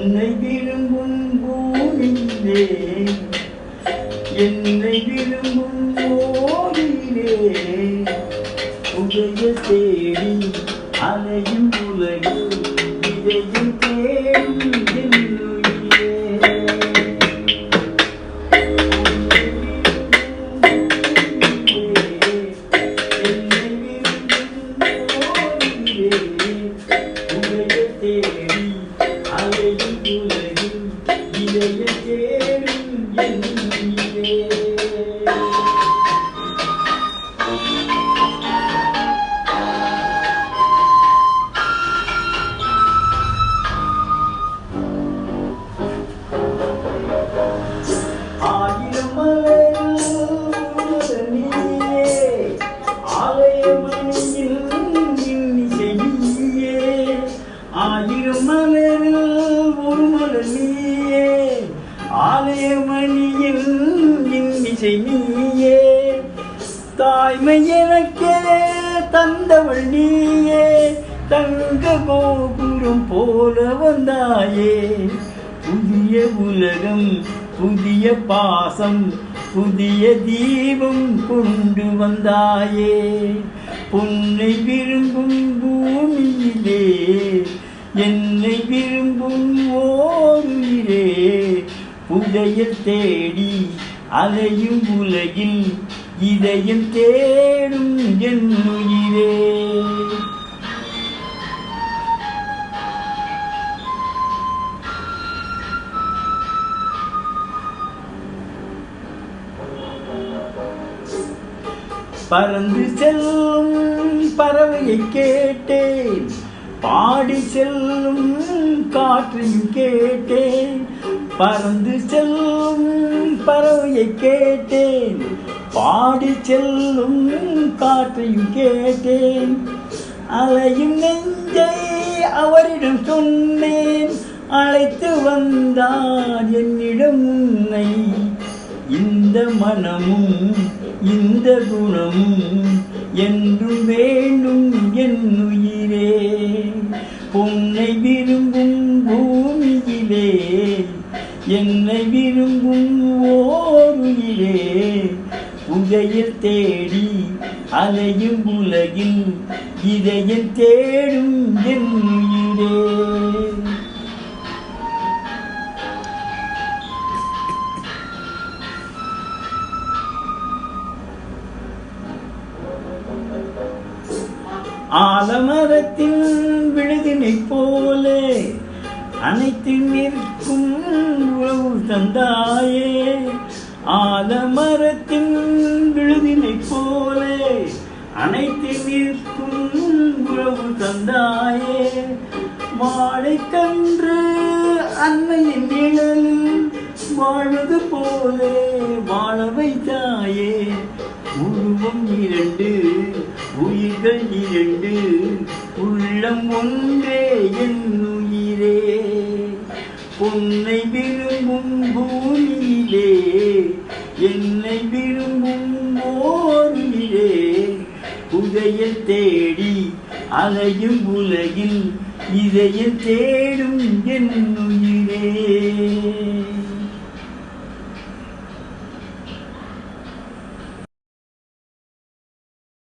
என்னை விரும்பும் பூமியிலே என்னை விரும்பும் ஓடிலே உதய தேடி அலையும் உலகில் இதயம் தேடி இன்னிசை நீயே தாய்மை எனக்கே தந்தவள் நீயே. தங்க கோபுரம் போல வந்தாயே. புதிய உலகம் புதிய பாசம் புதிய தீபம் கொண்டு வந்தாயே. பொன்னை விரும்பும் பூமியிலே என்னை விரும்பும் இதயம் தேடி அலையும் உலகில் இதயம் தேடும் என் உயிரே. பறந்து செல்லும் பறவையை கேட்டேன். பாடி செல்லும் காற்றையும் கேட்டேன். பறந்து செல்லும் பறவையை கேட்டேன். பாடி செல்லும் காற்றையும் கேட்டேன். அலையும் நெஞ்சை அவரிடம் சொன்னேன். அழைத்து வந்தார் என்னிடம் உன்னை. இந்த மனமும் இந்த குணமும் என்றும் வேண்டும் என் உயிரே. பொன்னை என்னை விரும்பும் ஓருயிலே புதையல் தேடி அலையும் உலகில் இதையும் தேடும் என் ஆலமரத்தின் விழுதினை போலே அனைத்து நிற்கும் தந்தாயே. ஆலமரத்தின் விழுதினை போலே அனைத்து நிற்கும் உறவு தந்தாயே. வாழைக்கன்று அன்னையின் நிழல் வாழ்வது போலே வாழ வைத்தாயே. உருவம் இரண்டு உயிர்கள் இரண்டு உள்ளம் ஒன்றே என் உயிரே உன்னை விரும்பும் பூமியிலே என்னை விரும்பும் போரிலே. உதய தேடி அலையும் உலகில் இதயம் தேடும் என் உயிரே